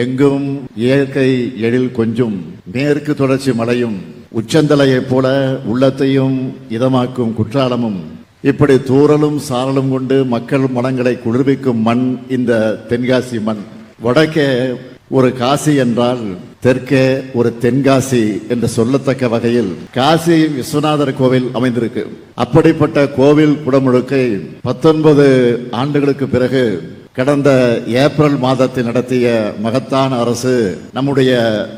எங்கும் இயற்கை எழில் கொஞ்சும் மேற்கு தொடர்ச்சி மலையும் உச்சந்தலையைப் போல உள்ளத்தையும் இதமாக்கும் குற்றாலமும். இப்படி தூறலும் சாரலும் கொண்டு மக்கள் மனங்களை குளிர்விக்கும் மண் இந்த தென்காசி மண். வடக்கே ஒரு காசி என்றால் தெற்கே ஒரு தென்காசி என்று சொல்லத்தக்க வகையில் காசி விஸ்வநாதர் கோவில் அமைந்திருக்கு. அப்படிப்பட்ட கோவில் குடமுழுக்கை பத்தொன்பது ஆண்டுகளுக்கு பிறகு கடந்த ஏப்ரல் மாதத்தில் நடத்திய மகத்தான அரசு நம்முடைய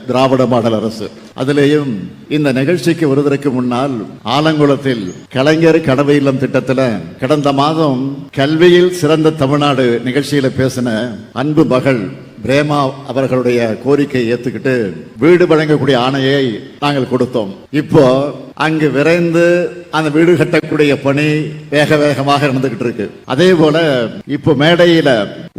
திராவிட மாடல் அரசு. அதிலேயும் இந்த நிகழ்ச்சிக்கு வருவதற்கு முன்னால் ஆலங்குளத்தில் கலைஞர் கனவு இல்லம் திட்டத்தில் கடந்த மாதம் கல்வியில் சிறந்த தமிழ்நாடு நிகழ்ச்சியில் பேசின அன்பு மகள் பிரேமா அவர்களுடைய கோரிக்கையை ஏத்துக்கிட்டு வீடு வழங்கக்கூடிய ஆணையை நாங்கள் கொடுத்தோம். இப்போ அங்கு விரைந்து அந்த வீடு கட்டக்கூடிய பணி வேக வேகமாக நடந்துகிட்டு இருக்கு. அதே போல இப்போ மேடையில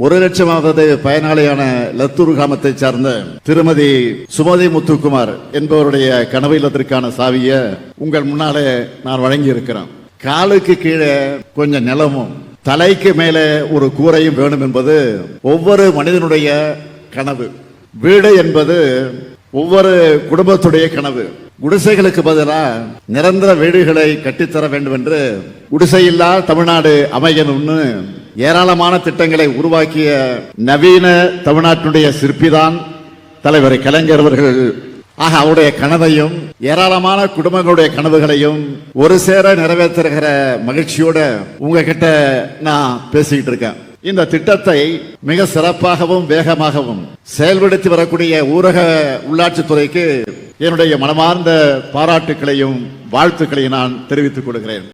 ஒரு லட்சமாவது பயனாளியான லத்தூர் கிராமத்தை சார்ந்த திருமதி சுமதி முத்துக்குமார் என்பவருடைய கனவு இல்லத்திற்கான சாவியை உங்கள் முன்னாலே நான் வழங்கி இருக்கிறேன் காலுக்கு கீழே கொஞ்சம் நிலமும் தலைக்கு மேலே ஒரு கூரையும் வேணும் என்பது ஒவ்வொரு மனிதனுடைய கனவு. வீடு என்பது ஒவ்வொரு குடும்பத்துடைய கனவு. குடிசைகளுக்கு பதிலாக நிரந்தர வீடுகளை கட்டித்தர வேண்டும் என்று குடிசையில்லா தமிழ்நாடு அமையணும்னு ஏராளமான திட்டங்களை உருவாக்கிய நவீன தமிழ்நாட்டினுடைய சிற்பிதான் தலைவர் கலைஞர் அவர்கள். ஆக அவருடைய கனவையும் ஏராளமான குடும்பங்களுடைய கனவுகளையும் ஒரு சேர நிறைவேற்றுகிற மகிழ்ச்சியோட உங்ககிட்ட நான் பேசிக்கிட்டு இருக்கேன். இந்த திட்டத்தை மிக சிறப்பாகவும் வேகமாகவும் செயல்படுத்தி வரக்கூடிய ஊரக உள்ளாட்சித்துறைக்கு என்னுடைய மனமார்ந்த பாராட்டுக்களையும் வாழ்த்துக்களையும் நான் தெரிவித்துக் கொள்கிறேன்.